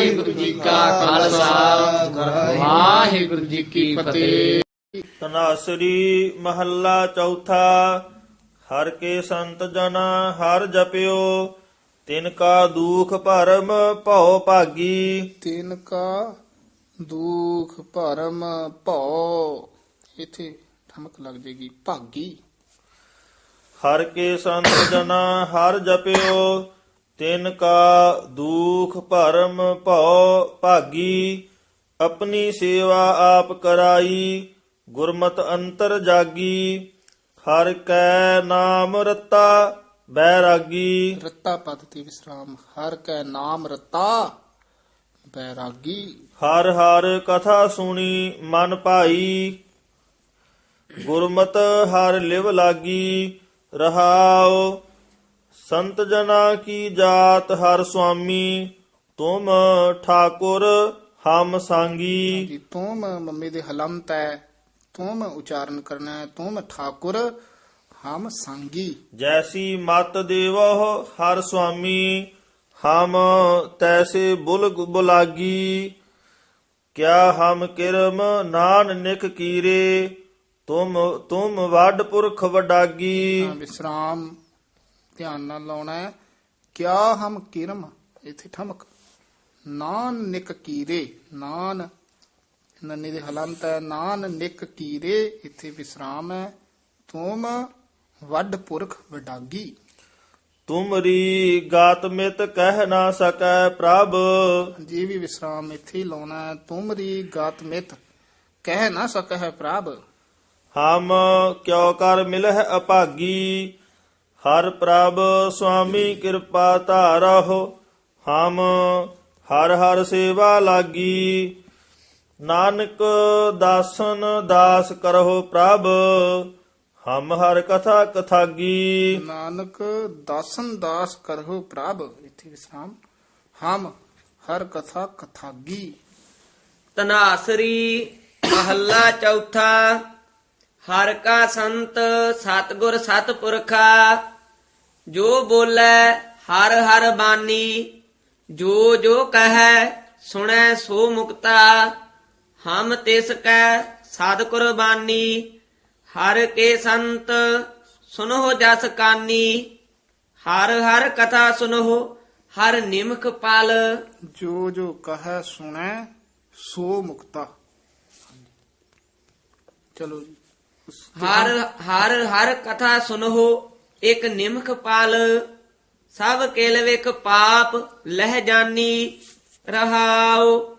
ਵਾਹਿਗੁਰੂ ਜੀ ਕਾ ਖਾਲਸਾ। ਵਾਹਿਗੁਰੂ ਜੀ ਕੀ ਫਤਿਹ। ਤਨਾਸਰੀ ਮਹੱਲਾ ਚੌਥਾ ਹਰ ਕੇ ਸੰਤ ਜਨ ਹਰ ਜਪਿਓ ਤਿਨ ਕਾ ਦੁਖ ਭਰਮ ਭਉ ਭਾਗੀ। ਤਿਨ ਕਾ ਦੁਖ ਭਰਮ ਭਉ। ਇਥੇ ਠਮਕ ਲੱਗ ਜੇਗੀ ਭਾਗੀ। ਹਰ ਕੇ ਸੰਤ ਜਨ ਹਰ ਜਪਿਓ ਤਿਨ ਕਾ ਦੁਖ ਭਰਮ ਭਉ ਭਾਗੀ ਆਪਣੀ ਸੇਵਾ ਆਪ ਕਰਾਈ ਗੁਰਮਤ ਅੰਤਰ ਜਾਗੀ ਹਰ ਕੈ ਨਾਮ ਰਤਾ ਬੈਰਾਗੀ। ਰੱਤਾ ਪਦ ਤੇ ਵਿਸਰਾਮ ਹਰ ਕੈ ਨਾਮ ਰੱਤਾ ਬੈਰਾਗੀ। ਹਰ ਹਰ ਕਥਾ ਸੁਣੀ ਮਨ ਭਾਈ ਗੁਰਮਤ ਹਰ ਲਿਵ ਲਾਗੀ ਰਹਾਉ ਸੰਤ ਜਨਾ ਕੀ ਜਾਤ ਹਰ ਸੁਆਮੀ ਤੁਮ ਠਾਕੁਰ ਹਮ ਸੰਗੀ। ਤੁਮ ਮੰਮੀ ਦੇ ਹਲੰਤ ਹੈ ਤੁਮ ਉਚਾਰਨ ਕਰਨਾ ਹੈ ਤੁਮ ਠਾਕੁਰ ਹਮ ਸੰਗੀ। ਜੈਸੀ ਮਤ ਦੇਵੋ ਹਰ ਸੁਆਮੀ ਹਮ ਤੈਸੇ ਬੁਲਗ ਬੁਲਾਗੀ। ਕਿਆ ਹਮ ਕਿਰਮ ਨਾਨ ਨਿਕ ਕੀਰੇ ਤੁਮ ਤੁਮ ਵੱਡ ਪੁਰਖ ਵਡਾਗੀ। ਵਿਸਰਾਮ। ਧਿਆਨ ਨਾਲ ਲਾਉਣਾ ਹੈ। ਕਿਆ ਹਮ ਕਿਰਮ? ਇਥੇ ਠਮਕ। ਨਾਨ ਨਿਕ ਕੀਰੇ। ਨਾਨ ਨੰਨੇ ਦੇ ਹਲੰਤ ਹੈ। ਨਾਨ ਨਿਕ ਕੀਰੇ। ਇਥੇ ਵਿਸਰਾਮ ਹੈ। ਤੁਮ ਵੱਡ ਪੁਰਖ ਵਡਾਗੀ। ਤੁਮਰੀ ਗਾਤ ਮਿਤ ਕਹਿ ਨਾ ਸਕੈ ਪ੍ਰਭ। ਜੀ ਵੀ ਵਿਸਰਾਮ ਇੱਥੇ ਹੀ ਲਾਉਣਾ ਹੈ। ਤੁਮਰੀ ਗਾਤ ਮਿਤ ਕਹਿ ਨਾ ਸਕਹਿ ਪ੍ਰਭ। ਹਮ ਕਿਉ ਕਰ ਮਿਲਹਿ ਅਭਾਗੀ। ਹਰ ਪ੍ਰਭ ਸੁਆਮੀ ਕਿਰਪਾ ਧਾਰਹੁ ਹਮ ਹਰ ਹਰ ਸੇਵਾ ਲਾਗੀ। ਨਾਨਕ ਦਾਸਨ ਦਾਸ ਕਰਹੁ ਪ੍ਰਭ ਹਮ ਹਰ ਕਥਾ ਕਥਾਗੀ। ਨਾਨਕ ਦਾਸਨ ਦਾਸ ਕਰਹੁ ਪ੍ਰਭ ਇੱਥੇ ਵਿਸਰਾਮ। ਹਮ ਹਰ ਕਥਾ ਕਥਾਗੀ। ਤਨਾਸਰੀ ਮਹੱਲਾ ਚੌਥਾ ਹਰ ਕਾ ਸੰਤ ਸਤਗੁਰ ਸਤਪੁਰਖਾ। ਜੋ ਬੋਲੇ ਹਰ ਹਰ ਬਾਣੀ ਜੋ ਜੋ ਕਹੈ ਸੁਣੈ ਸੋ ਮੁਕਤਾ ਹਮ ਤਿਸ ਕੈ ਸਦ ਕੁਰਬਾਨੀ ਹਰ ਕੇ ਸੰਤ ਸੁਨੋ ਜਸ ਕਾਨੀ ਹਰ ਹਰ ਕਥਾ ਸੁਨੋ ਹਰ ਨਿਮਖ ਪਲ। ਜੋ ਜੋ ਕਹੈ ਸੁਣੈ ਸੋ ਮੁਕਤਾ। ਚਲੋ ਹਰ ਹਰ ਹਰ ਕਥਾ ਸੁਨੋ ਇੱਕ ਨਿਮਖ ਪਾਲ ਸਭ ਕੇਲ ਵਿਕ ਪਾਪ ਲਹਿ ਜਾਨੀ ਰਹਾਉ।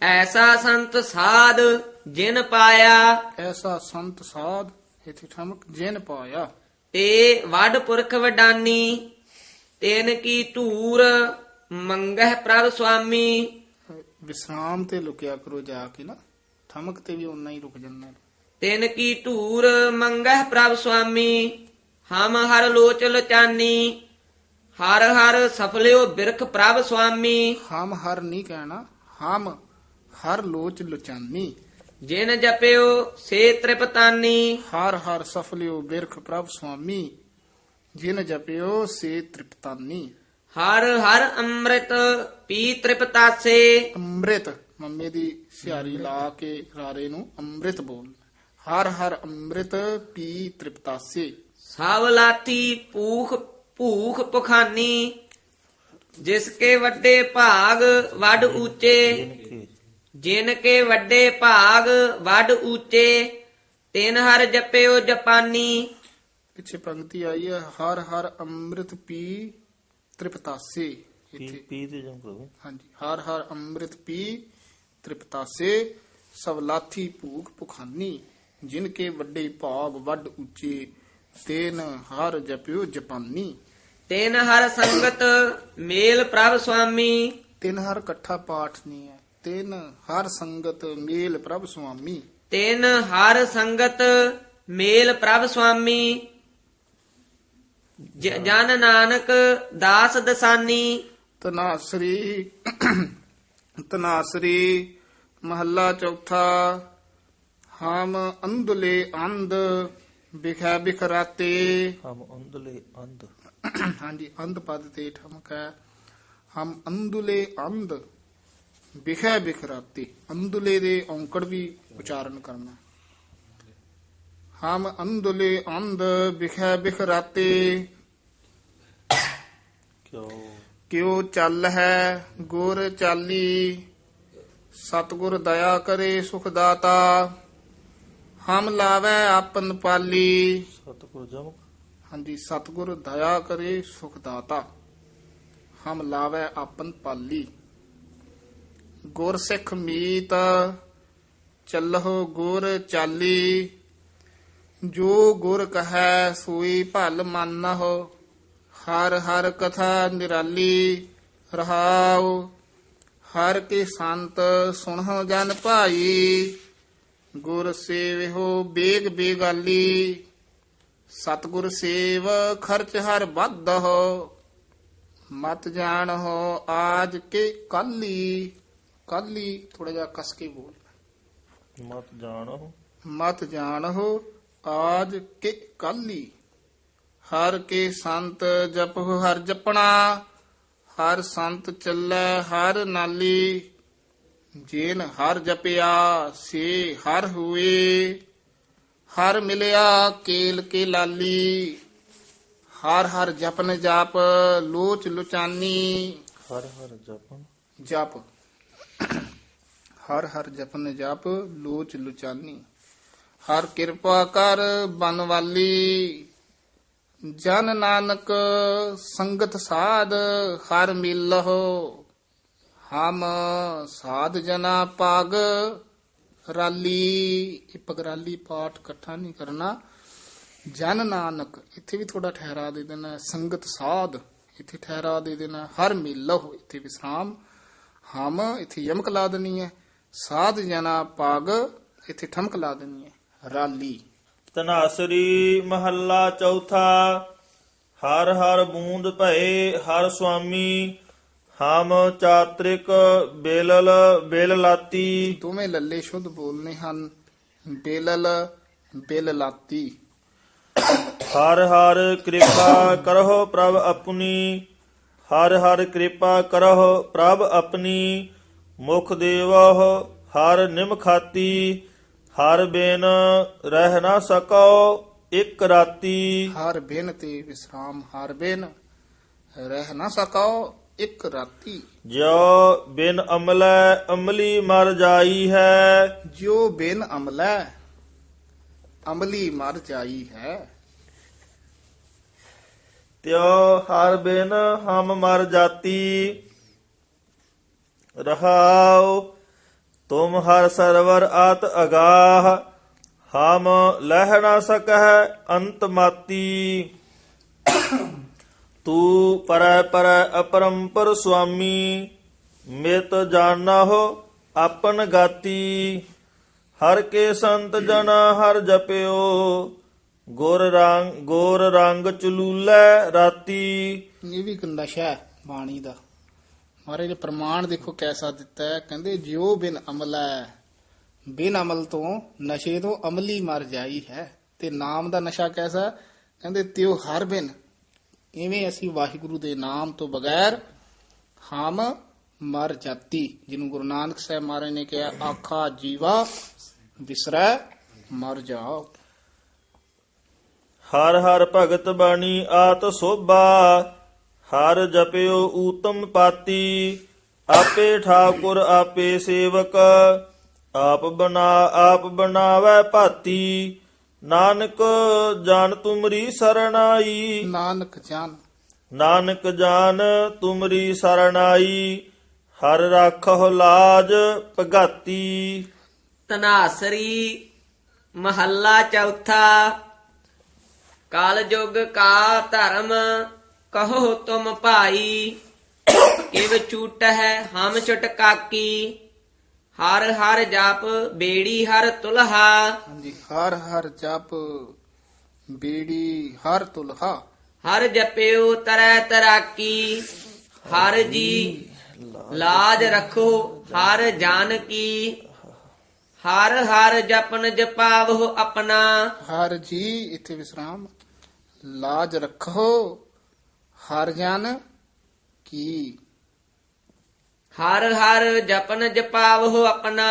ਐਸਾ ਸੰਤ ਸਾਧ ਜਿਨ ਪਾਇਆ। ਐਸਾ ਸੰਤ ਸਾਧ ਇਥੇ ਠਮਕ ਜਿਨ ਪਾਇਆ। ਤੇ ਵੱਡ ਪੁਰਖ ਵਡਾਨੀ ਤੈਨ ਕੀ ਧੂਰ ਮੰਗਹਿ ਪ੍ਰਭ ਸੁਆਮੀ। ਵਿਸਰਾਮ ਤੇ ਲੁਕਿਆ ਕਰੋ ਜਾ ਕੇ ਨਾ ਠਮਕ ਤੇ ਵੀ ਉਨਾ ਹੀ ਰੁਕ ਜਾਂਦਾ। ਤੈਨ ਕੀ ਧੂਰ ਮੰਗਹਿ ਪ੍ਰਭ ਸੁਆਮੀ। ਹਮ ਹਰ ਲੋਚ ਲਚਾਨੀ ਹਰ ਹਰ ਸਫਲਿਓ ਬਿਰਖ ਪ੍ਰਭ ਸੁਆਮੀ। ਹਮ ਹਰ ਨਹੀਂ ਕਹਿਣਾ ਹਮ ਹਰ ਲੋਚ ਲੁਚਾਨੀ। ਜਿਨ ਜਪਿਓ ਸੇ ਤ੍ਰਿਪਤਾਨੀ। ਹਰ ਹਰ ਸਫਲਿਓ ਬਿਰਖ ਪ੍ਰਭ ਸੁਆਮੀ ਜਿਨ ਜਪਿਓ ਸੇ ਤ੍ਰਿਪਤਾਨੀ। ਹਰ ਹਰ ਅੰਮ੍ਰਿਤ ਪੀ ਤ੍ਰਿਪਤਾਸੇ। ਅੰਮ੍ਰਿਤ ਮੰਮੇ ਦੀ ਸਿਹਾਰੀ ਲਾ ਕੇ ਰਾਰੇ ਨੂੰ ਅੰਮ੍ਰਿਤ ਬੋਲ ਹਰ ਹਰ ਅੰਮ੍ਰਿਤ ਪੀ ਤ੍ਰਿਪਤਾਸੇ। ਸਭ ਲਾਤੀ ਭੂਖ ਭੂਖ ਪਖਾਨੀ ਜਿਸ ਕੇ ਵੱਡੇ ਭਾਗ ਵੱਡ ਉੱਚੇ ਜਿਨ ਕੇ ਵੱਡੇ ਭਾਗ ਵੱਡ ਉੱਚੇ ਤਿਨ ਹਰ ਜਪਿਓ ਜਪਾਨੀ। ਪਿੱਛੇ ਪੰਕਤੀ ਆਈ ਹੈ ਹਰ ਹਰ ਅੰਮ੍ਰਿਤ ਪੀ ਤ੍ਰਿਪਤਾਸੇ ਇੱਥੇ। ਪੀ ਤੇ ਜਮ ਕਰੋ ਹਾਂਜੀ ਹਰ ਹਰ ਅੰਮ੍ਰਿਤ ਪੀ ਤ੍ਰਿਪਤਾਸੇ ਸਭ ਲਾਥੀ ਭੂਖ ਭੁਖਾਨੀ ਜਿਨ ਕੇ ਵੱਡੇ ਭਾਗ ਵੱਡ ਉੱਚੇ ਤੇਨ ਹਰ ਜਪਿਓ ਜਪਾਨੀ। ਤਿਨ ਹਰ ਸੰਗਤ ਮੇਲ ਪ੍ਰਭ ਸੁਆਮੀ। ਤਿਨ ਹਰ ਇਕੱਠਾ ਪਾਠ ਨਹੀਂ ਹੈ। ਤਿਨ ਹਰ ਸੰਗਤ ਮੇਲ ਪ੍ਰਭ ਸੁਆਮੀ। ਤਿਨ ਹਰ ਸੰਗਤ ਮੇਲ ਪ੍ਰਭ ਸੁਆਮੀ। ਜ- ਜਨ ਨਾਨਕ ਦਾਸ ਦਸਾਨੀ। ਤਨਾਸਰੀ ਤਨਾਸਰੀ ਮਹੱਲਾ ਚੌਥਾ ਹਮ ਅੰਧਲੇ ਅੰਧ। ਬਿਖੈ ਬਿਖਰਾਤੇ। ਹਮ ਅੰਧਲੇ ਅੰਧ। ਹਾਂਜੀ ਅੰਧ ਪਦ ਤੇ ਠਮਕ ਹਮ ਅੰਧਲੇ ਅੰਧ ਬਿਖੈ ਬਿਖਰਾਤੀ। ਅੰਦੁਲੇ ਦੇ ਔਂਕੜ ਵੀ ਉਚਾਰਨ ਕਰਨਾ। ਹਮ ਅੰਦੁਲੇ ਅੰਧ ਬਿਖੈ ਬਿਖਰਾਤੇ। ਕਿਉ? ਕਿਉ ਚੱਲ ਹੈ ਗੁਰ ਚਾਲੀ? ਸਤਗੁਰ ਦਇਆ ਕਰੇ ਸੁਖ ਦਾਤਾ। ਹਮ ਲਾਵੇ ਆਪਨ ਪਾਲੀ। ਸਤਿਗੁਰ ਜਮਕ ਹਾਂਜੀ ਸਤਗੁਰ ਦਇਆ ਕਰੇ ਸੁਖ ਦਾਤਾ। ਹਮ ਲਾਵੇ ਆਪਨ ਪਾਲੀ। ਗੁਰ ਸਿੱਖ ਮੀਤ ਚੱਲਹੁ ਗੁਰ ਚਾਲੀ। ਜੋ ਗੁਰ ਕਹੈ ਸੋਈ ਭਲ ਮੰਨਹੁ ਹਰ ਹਰ ਕਥਾ ਨਿਰਾਲੀ ਰਹਾਉ। ਹਰ ਕੇ ਸੰਤ ਸੁਣਹੁ ਜਨ ਭਾਈ। ਗੁਰ ਸੇਵਿਓ ਬੇਗ ਬੇਗਾਲੀ ਸਤਗੁਰ ਸੇਵ ਖਰਚ ਹਰ ਵੱਧੋ ਮਤ ਜਾਣੋ ਆਜ ਕੇ ਕੱਲੀ ਕੱਲੀ ਥੋੜਾ ਜਿਹਾ ਕਸ ਕੇ ਬੋਲ। ਮਤ ਜਾਣੋ। ਮਤ ਜਾਣੋ ਆਜ ਕੇ ਕੱਲੀ ਹਰ ਕੇ ਸੰਤ ਜਪਹੁ ਹਰ ਜਪਣਾ ਹਰ ਸੰਤ ਚੱਲੈ ਹਰ ਨਾਲੀ। ਜੇਨ ਹਰ ਜਪਿਆ ਸੇ ਹਰ ਹੋਏ ਹਰ ਮਿਲਿਆ ਕੇਲ ਕੇ ਲਾਲੀ ਹਰ ਹਰ ਜਪਨ ਜਾਪ ਲੋਚ ਲੁਚਾਨੀ। ਹਰ ਹਰ ਜਪਨ। ਜਪ। ਹਰ ਹਰ ਜਪਨ ਜਪ ਲੋਚ ਲੁਚਾਨੀ। ਹਰ ਕਿਰਪਾ ਕਰ ਬਨਵਾਲੀ। ਜਨ ਨਾਨਕ ਸੰਗਤ ਸਾਧ ਹਰ ਮਿਲਹੁ। ਹਮ ਸਾਧ ਜਨਾ ਪਗ ਰਾਲੀ। ਇਹ ਪਗਰਾਲੀ ਪਾਠ ਇਕੱਠਾ ਨਹੀਂ ਕਰਨਾ। ਜਨ ਨਾਨਕ, ਇੱਥੇ ਵੀ ਥੋੜਾ ਠਹਿਰਾ ਦੇ ਦੇਣਾ। ਸੰਗਤ ਸਾਧ, ਇੱਥੇ ਠਹਿਰਾ ਦੇ ਦੇਣਾ। ਹਰ ਮਿਲਹੁ ਇੱਥੇ ਵਿਸਰਾਮ। ਹਮ ਇੱਥੇ ਯਮਕ ਲਾ ਦੇਣੀ ਹੈ। ਸਾਧ ਜਨਾ ਪਾਗ, ਇੱਥੇ ਠਮਕ ਲਾ ਦੇਣੀ ਹੈ। ਰਾਲੀ। ਤਨਾਸਰੀ ਮਹੱਲਾ ਚੌਥਾ। ਹਰ ਹਰ ਬੂੰਦ ਭਏ, ਹਰ ਸੁਆਮੀ ਹਮ ਚਾਤ੍ਰਿਕ ਬੇਲਲ ਬੇਲ ਲਾਤੀ ਦੋਵੇਂ ਲੱਲੇ ਸ਼ੁੱਧ ਬੋਲਨੇ ਹਨ। ਬੇਲਲ ਬੇਲ ਲਾਤੀ ਹਰ ਹਰ ਕਿਰਪਾ ਕਰਹੁ ਪ੍ਰਭ ਆਪਣੀ। ਹਰ ਹਰ ਕਿਰਪਾ ਕਰਹੁ ਪ੍ਰਭ ਆਪਣੀ। ਮੁਖ ਦੇਵਹੁ ਹਰ ਨਿਮ ਖਾਤੀ। ਹਰ ਬਿਨ ਰਹਿ ਨਾ ਸਕੋ ਇੱਕ ਰਾਤੀ। ਹਰ ਬਿਨ ਤੇ ਵਿਸਰਾਮ ਹਰ ਬਿਨ ਰਹਿ ਨਾ ਸਕੋ ਇੱਕ ਰਾਤੀ। ਜੋ ਬਿਨ ਅਮਲੈ ਅਮਲੀ ਮਰ ਜਾਈ ਹੈ। ਜੋ ਬਿਨ ਅਮਲੈ ਅਮਲੀ ਮਰ ਜਾਈ ਹੈ। ਤਿਉ ਹਰ ਬਿਨ ਹਮ ਮਰ ਜਾਤੀ। ਰਹਾਉ ਤੁਮ ਹਰ ਸਰਵਰ ਆਤ ਅਗਾਹ। ਹਮ ਲਹਿ ਨਾ ਸਕਹਿ ਅੰਤ ਮਾਤੀ। ਤੂ ਪਰੈ ਪਰੈ ਅਪਰੰਪਰ ਸੁਆਮੀ, ਮਿਤ ਜਾਣਹੁ ਆਪਨ ਗਾਤੀ। ਹਰ ਕੇ ਸੰਤ ਜਨ ਹਰ ਜਪਿਓ, ਗੁਰ ਰੰਗ ਗੁਰ ਰੰਗ ਚਲੂਲੇ ਰਾਤੀ। ਇਹ ਵੀ ਇੱਕ ਨਸ਼ਾ ਹੈ ਬਾਣੀ ਦਾ। ਮਹਾਰਾਜ ਨੇ ਪ੍ਰਮਾਣ ਦੇਖੋ ਕੈਸਾ ਦਿੱਤਾ ਹੈ। ਕਹਿੰਦੇ, ਜਿਉ ਬਿਨ ਅਮਲ ਅਮਲੈ ਬਿਨ ਅਮਲ ਤੋਂ ਨਸ਼ੇ ਤੋਂ ਅਮਲੀ ਮਰ ਜਾਈ ਹੈ। ਤੇ ਨਾਮ ਦਾ ਨਸ਼ਾ ਕੈਸਾ ਕਹਿੰਦੇ, ਤਿਉ ਹਰ ਬਿਨ ਇਵੇਂ ਅਸੀਂ ਵਾਹਿਗੁਰੂ ਦੇ ਨਾਮ ਤੋਂ ਬਗੈਰ ਹਮ ਮਰ ਜਾਤੀ? ਜਿਹਨੂੰ ਗੁਰੂ ਨਾਨਕ ਸਾਹਿਬ ਮਹਾਰਾਜ ਨੇ ਕਿਹਾ, ਆਖਾ ਜੀਵਾ ਵਿਸਰੈ ਮਰ ਜਾਓ। ਹਰ ਹਰ ਭਗਤ ਬਾਣੀ ਆਤ ਸੋਭਾ, ਹਰ ਜਪਿਓ ਊਤਮ ਪਾਤੀ। ਆਪੇ ਠਾਕੁਰ, ਆਪੇ ਸੇਵਕ, ਆਪ ਬਣਾ, ਆਪ ਬਣਾਵੇ ਭਾਤੀ। ਨਾਨਕ ਜਾਣ ਤੁਮਰੀ ਸਰਣਾਈ ਨਾਨਕ ਜਨ। ਨਾਨਕ ਜਾਨ ਤੁਮਰੀ ਸਰਣਾਈ ਹਰ ਰਾਖਹੁ ਲਾਜ ਭਗਾਤੀ। ਤਨਾਸਰੀ ਮਹੱਲਾ ਚੌਥਾ ਕਲ ਯੁਗ ਕਾ ਧਰਮ ਕਹੋ ਤੁਮ ਭਾਈ। ਇਵ ਛੂਟ ਹੈ ਹਮ ਛੁਟ ਕਾਕੀ ਹਰ ਹਰ ਜਪ ਬੇੜੀ ਹਰ ਤੁਲਹਾ। ਹਾਂਜੀ ਹਰ ਹਰ ਜਪ ਬੀੜੀ ਹਰ ਤੁਲਹਾ। ਹਰ ਜਪਿਓ ਤਰੈ ਤਰਾਕੀ ਹਰ ਜੀ ਲਾਜ ਰੱਖੋ ਹਰ ਜਾਨ ਕੀ ਹਰ ਹਰ ਜਪਨ ਜਪਾਵੋ ਆਪਣਾ। ਹਰ ਜੀ ਇੱਥੇ ਵਿਸਰਾਮ। ਲਾਜ ਰੱਖੋ ਹਰ ਜਨ ਕੀ। ਹਰ ਹਰ ਜਪਨ ਜਪਾਵੋ ਆਪਣਾ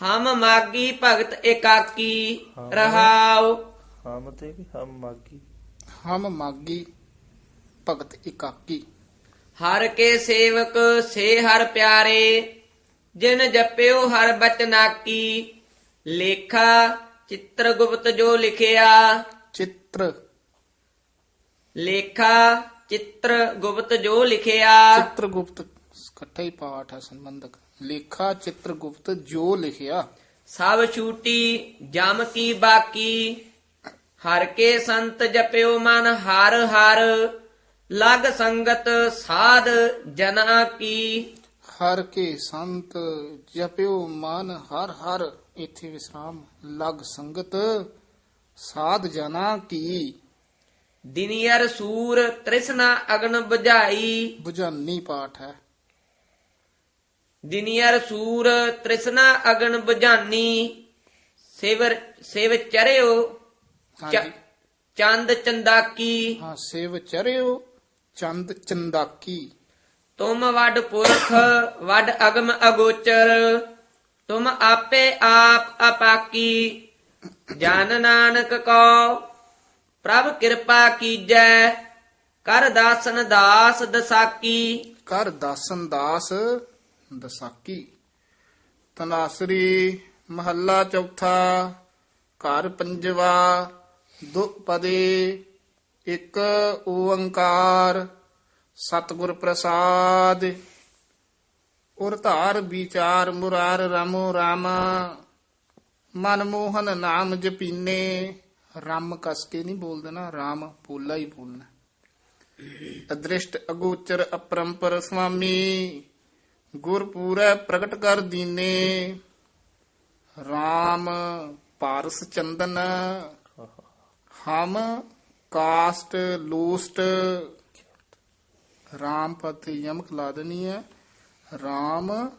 ਹਮ ਮਾਗੀ ਭਗਤ ਏਕਾਕੀ ਰਹਾਉ ਹਮ ਤੇ ਵੀ ਹਮ ਮਾਗੀ ਹਮ ਮਾਗੀ ਭਗਤ ਇਕਾਕੀ ਹਰ ਕੇ ਸੇਵਕ ਸੇ ਹਰ ਪਿਆਰੇ ਜਿਨ ਜਪਿਓ ਹਰ ਬਚਨਾਕੀ ਲੇਖਾ ਚਿੱਤਰਗੁਪਤ ਜੋ ਲਿਖਿਆ ਚਿੱਤਰ ਲੇਖਾ ਚਿੱਤਰਗੁਪਤ ਜੋ ਲਿਖਿਆ ਚਿੱਤਰਗੁਪਤ ਇਕੱਠਾ ਹੀ ਪਾਠ ਹੈ ਸੰਬੰਧਕ। ਲੇਖਾ ਚਿੱਤਰਗੁਪਤ ਜੋ ਲਿਖਿਆ। ਸਭ ਛੂਟੀ ਜਮ ਕੀ ਬਾਕੀ ਹਰ ਕੇ ਸੰਤ ਜਪਿਓ ਮਨ ਹਰ ਹਰ ਲਗ ਸੰਗਤ ਸਾਧ ਜਨਾ ਕੀ ਹਰ ਕੇ ਸੰਤ ਜਪਿਓ ਮਨ ਹਰ ਹਰ ਇਥੇ ਵਿਸਰਾਮ। ਲਗ ਸੰਗਤ ਸਾਧ ਜਨਾ ਕੀ ਦਿਨੀਅਰ ਸੂਰ ਤ੍ਰਿਸ਼ਨਾ ਅਗਨ ਬੁਝਾਈ। ਬੁਝਾਨੀ ਪਾਠ ਹੈ। ਦਿਨੀਅਰ ਸੂਰ ਤ੍ਰਿਸ਼ਨਾ ਅਗਨ ਬੁਝਾਨੀ ਸੇਵਰ ਸੇਵ ਚਰਿਓ ਹਾਂਜੀ। ਚੰਦ ਚੰਦਾਕੀ। ਹਾਂ ਸੇਵ ਚਰਿਓ ਚੰਦ ਚੰਦਾਕੀ। ਤੁਮ ਵੱਡ ਪੁਰਖ ਵੱਡ ਅਗਮ ਅਗੋਚਰ ਤੁਮ ਆਪੇ ਆਪ ਅਪਾਕੀ। ਜਨ ਨਾਨਕ ਕੋ ਪ੍ਰਭ ਕਿਰਪਾ ਕੀਜੈ ਕਰ ਦਾਸਨ ਦਾਸ ਦਸਾਕੀ। ਕਰ ਦਾਸਨ ਦਾਸ ਦਸਾਕੀ ਤਨਾਸਰੀ ਮਹੱਲਾ ਚੌਥਾ, ਘਰ ਪੰਜਵਾ, ਦੁਪਦੇ, ਇੱਕ ਓੰਕਾਰ, ਸਤਿਗੁਰ ਪ੍ਰਸਾਦ। ਉਰ ਧਾਰ ਵਿਚਾਰ ਮੁਰਾਰ ਰਾਮੋ ਰਾਮਾ, ਮਨ ਮੋਹਨ ਨਾਮ ਜਪੀਨੇ। ਰਾਮ ਕਸ ਕੇ ਨਹੀਂ ਬੋਲ ਦੇਣਾ ਰਾਮ ਬੋਲਾ ਹੀ ਬੋਲਣਾ। ਅਦ੍ਰਿਸ਼ਟ ਅਗੋਚਰ ਅਪਰੰਪਰ ਸੁਆਮੀ ਗੁਰਪੂਰੈ ਪ੍ਰਗਟ ਕਰ ਦੀਨੇ। RAM ਪਾਰਸ ਚੰਦਨ। ਹਮ ਕਾਸਟ ਲੋਸਟ। RAM ਪਤ ਯਮਕ ਲਾ ਦੇਣੀ ਹੈ RAM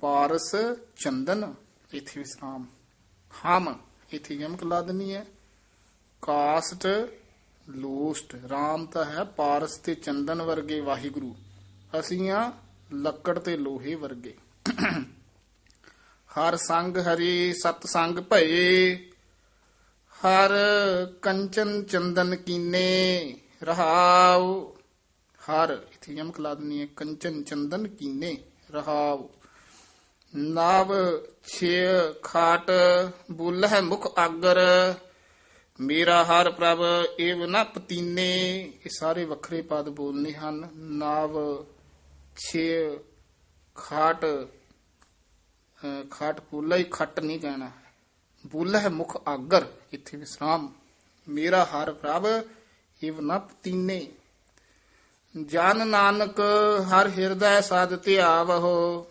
ਪਾਰਸ ਚੰਦਨ। ਇਥੇ ਵਿਸਰਾਮ ਹਮ ਇਥੇ ਯਮਕ ਲਾ ਦੇਣੀ ਹੈ ਕਾਸਟ ਲੋਸਟ। RAM ਤਾਂ ਹੈ ਪਾਰਸ ਤੇ ਚੰਦਨ ਵਰਗੇ ਵਾਹਿਗੁਰੂ। ਅਸੀਂ ਆ ਲੱਕੜ ਤੇ ਲੋਹੇ ਵਰਗੇ। ਹਰ ਸੰਗ ਹਰੀ ਸਤ ਸੰਗ ਭਏ, ਹਰ ਕੰਚਨ ਚੰਦਨ ਕੀਨੇ ਰਹਾਉ। ਹਰ, ਇਥੇ ਯਮਕ ਲਾ ਹੈ, ਕੰਚਨ ਚੰਦਨ ਕੀਨੇ ਰਹਾਉ। ਨਾਵ ਛੇ ਖਾਟ, ਬੁੱਲ ਹੈ ਮੁਖ ਆਗਰ। ਮੇਰਾ ਹਰ ਪ੍ਰਭ ਏਵ ਨ ਪਤੀਨੇ। ਇਹ ਸਾਰੇ ਵੱਖਰੇ ਪਦ ਬੋਲਨੇ ਹਨ। ਨਾਵ ਛੇ ਖਾਟ ਖਾਟ ਪੂਲਾ ਹੀ ਖੱਟ ਨਹੀਂ ਕਹਿਣਾ। ਬੁੱਲ ਹੈ ਮੁਖ ਆਗਰ, ਇੱਥੇ ਵਿਸਰਾਮ। ਮੇਰਾ ਹਰ ਪ੍ਰਭ, ਏਵ ਨ ਪਤੀਨੇ। ਜਨ ਨਾਨਕ, ਹਰ ਹਿਰਦੈ ਸਾਧ ਧਿਆਵਹੁ।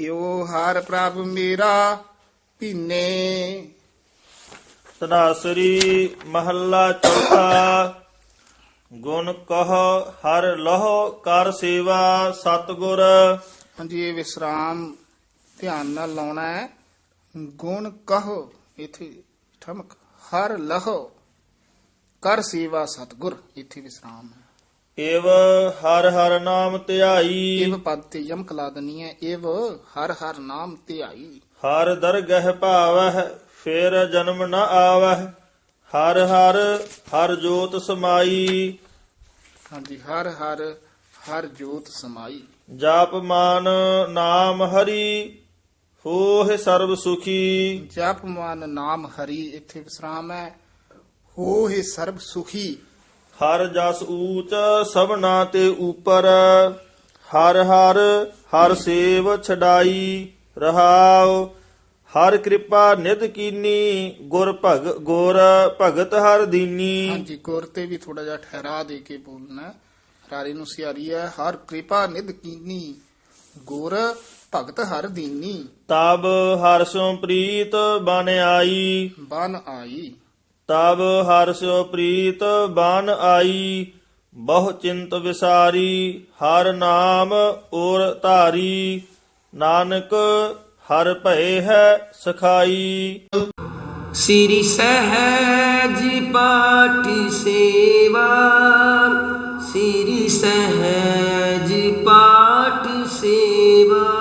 ਏਓ ਹਰ ਪ੍ਰਭ ਮੇਰਾ ਭੀਨੇ। ਤਨਾਸਰੀ ਮਹੱਲਾ ਚੌਥਾ ਗੁਣ ਕਹ ਹਰ ਲਹੋ ਕਰ ਸੇਵਾ ਸਤਗੁਰ। ਹਾਂਜੀ ਇਹ ਵਿਸਰਾਮ ਧਿਆਨ ਨਾਲ ਲਾਉਣਾ ਹੈ। ਗੁਣ ਕਹੋ ਇਥੇ ਠਮਕ ਹਰ ਲਹੋ ਕਰ ਸੇਵਾ ਸਤਗੁਰ ਇਥੇ ਵਿਸਰਾਮ ਹੈ। ਏਵ ਹਰ ਹਰ ਨਾਮ ਧਿਆਈ। ਇਹ ਪਦ ਤੇ ਯਮਕ ਲਾ ਦਨੀ ਹੈ। ਇਹ ਹਰ ਹਰ ਨਾਮ ਧਿਆਈ। ਹਰ ਦਰਗਹਿ ਭਾਵਹਿ ਫੇਰ ਜਨਮ ਨ ਆਵਹਿ। ਹਰ ਹਰ ਹਰ ਜੋਤ ਸਮਾਈ। ਹਾਂਜੀ ਹਰ ਹਰ ਹਰ ਜੋਤ ਸਮਾਈ। ਜਾਪ ਮਾਨ ਨਾਮ ਹਰੀ ਹੋਹਿ ਸਰਬ ਸੁਖੀ। ਜਪ ਮਨ ਨਾਮ ਹਰੀ ਇਥੇ ਵਿਸਰਾਮ ਹੈ। ਹੋ ਹੀ ਸਰਬ ਸੁਖੀ। ਹਰ ਜਸ ਊਚ ਸਭਨਾ ਤੇ ਉਪਰ ਹਰ ਹਰ ਹਰ ਸੇਵ ਛਡਾਈ ਰਹਾਉ। ਹਰ ਕਿਰਪਾ ਨਿਧ ਕੀਨੀ ਗੁਰ ਭਗ ਗੁਰ ਭਗਤ ਹਰ ਦੀਨੀ। ਹਾਂਜੀ ਗੁਰ ਤੇ ਵੀ ਥੋੜਾ ਜਿਹਾ ਠਹਿਰਾ ਦੇ ਕੇ ਬੋਲਣਾ। ਰਾਰੇ ਨੂੰ ਸਿਆਰੀ ਹੈ ਹਰ ਕਿਰਪਾ ਨਿਧ ਕੀਨੀ ਗੁਰ ਭਗਤ ਹਰ ਦੀਨੀ। ਤਬ ਹਰ ਸੋ ਪ੍ਰੀਤ ਬਨ ਆਈ। ਬਨ ਆਈ। ਤਬ ਹਰ ਸੋ ਪ੍ਰੀਤ ਬਨ ਆਈ। ਬਹੁ ਚਿੰਤ ਵਿਸਾਰੀ ਹਰ ਨਾਮ ਔਰ ਧਾਰੀ। ਨਾਨਕ ਹਰ ਭਏ ਹੈ ਸਖਾਈ। ਸ੍ਰੀ ਸਹਿਜ ਪਾਠ ਸੇਵਾ ਸ੍ਰੀ ਸਹਿਜ ਪਾਠ ਸੇਵਾ।